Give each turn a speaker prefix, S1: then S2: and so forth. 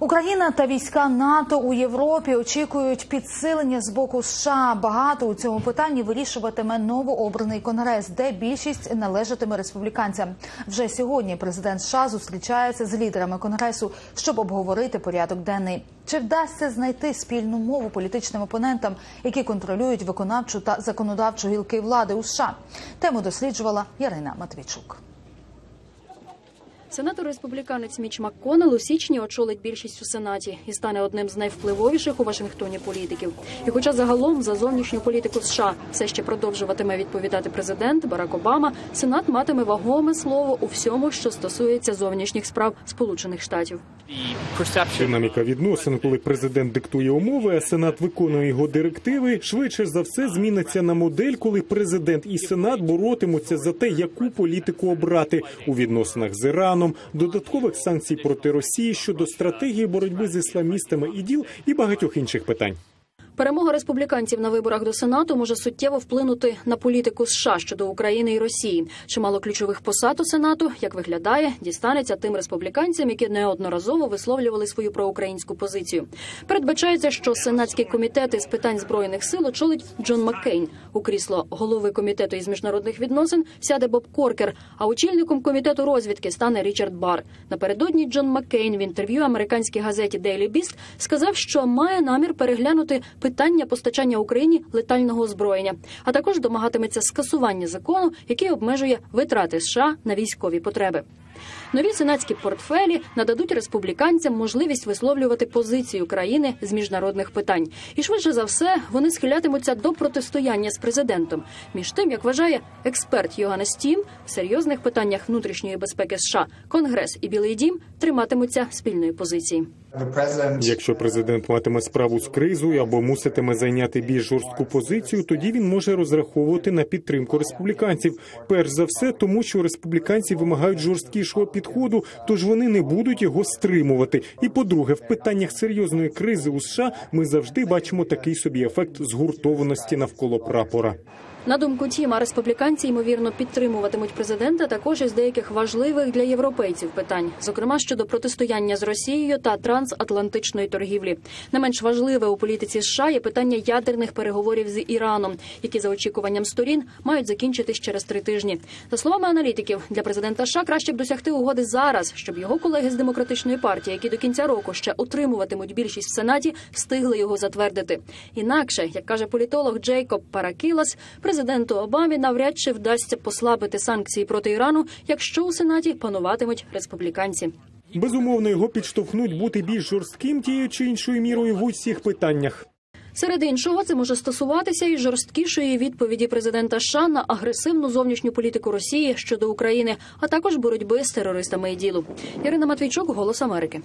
S1: Україна та війська НАТО у Європі очікують підсилення з боку США. Багато у цьому питанні вирішуватиме новообраний конгрес, де більшість належатиме республіканцям. Вже сьогодні президент США зустрічається з лідерами конгресу, щоб обговорити порядок денний. Чи вдасться знайти спільну мову політичним опонентам, які контролюють виконавчу та законодавчу гілки влади у США? Тему досліджувала Ярина Матвійчук.
S2: Сенатор республіканець Міч МакКоннелл у січні очолить більшість у сенаті і стане одним з найвпливовіших у Вашингтоні політиків. І, хоча загалом за зовнішню політику США все ще продовжуватиме відповідати президент Барак Обама, сенат матиме вагоме слово у всьому, що стосується зовнішніх справ Сполучених Штатів.
S3: Динаміка відносин, коли президент диктує умови, а сенат виконує його директиви, швидше за все зміниться на модель, коли президент і сенат боротимуться за те, яку політику обрати у відносинах з Іраном, додаткових санкцій проти Росії щодо стратегії боротьби з ісламістами іділ і багатьох інших питань.
S2: Перемога республіканців на виборах до сенату може суттєво вплинути на політику США щодо України і Росії. Чимало ключових посад у сенату, як виглядає, дістанеться тим республіканцям, які неодноразово висловлювали свою проукраїнську позицію. Передбачається, що сенатський комітет із питань збройних сил очолить Джон Маккейн. У крісло голови комітету із міжнародних відносин сяде Боб Коркер. А очільником комітету розвідки стане Річард Бар. Напередодні Джон Маккейн в інтерв'ю американській газеті Daily Beast сказав, що має намір переглянути питання постачання Україні летального озброєння, а також домагатиметься скасування закону, який обмежує витрати США на військові потреби. Нові сенатські портфелі нададуть республіканцям можливість висловлювати позицію країни з міжнародних питань, і швидше за все вони схилятимуться до протистояння з президентом. Між тим, як вважає експерт Йоганнес Тім, в серйозних питаннях внутрішньої безпеки США Конгрес і Білий Дім триматимуться спільної позиції.
S3: Якщо президент матиме справу з кризою або муситиме зайняти більш жорстку позицію, тоді він може розраховувати на підтримку республіканців. Перш за все, тому що республіканці вимагають жорсткішого підходу, тож вони не будуть його стримувати. І по-друге, в питаннях серйозної кризи у США ми завжди бачимо такий собі ефект згуртованості навколо прапора.
S2: На думку Тіма, республіканці ймовірно підтримуватимуть президента також із деяких важливих для європейців питань, зокрема щодо протистояння з Росією та трансатлантичної торгівлі. Не менш важливе у політиці США є питання ядерних переговорів з Іраном, які за очікуванням сторін мають закінчитись через три тижні. За словами аналітиків, для президента США краще б досягти угоди зараз, щоб його колеги з демократичної партії, які до кінця року ще утримуватимуть більшість в сенаті, встигли його затвердити. Інакше, як каже політолог Джейкоб Паракілас, президенту Обамі навряд чи вдасться послабити санкції проти Ірану, якщо у сенаті пануватимуть республіканці.
S3: Безумовно, його підштовхнуть бути більш жорстким тією чи іншою мірою в усіх питаннях.
S2: Серед іншого, це може стосуватися і жорсткішої відповіді президента США на агресивну зовнішню політику Росії щодо України, а також боротьби з терористами і ділу. Ірина Матвійчук, Голос Америки.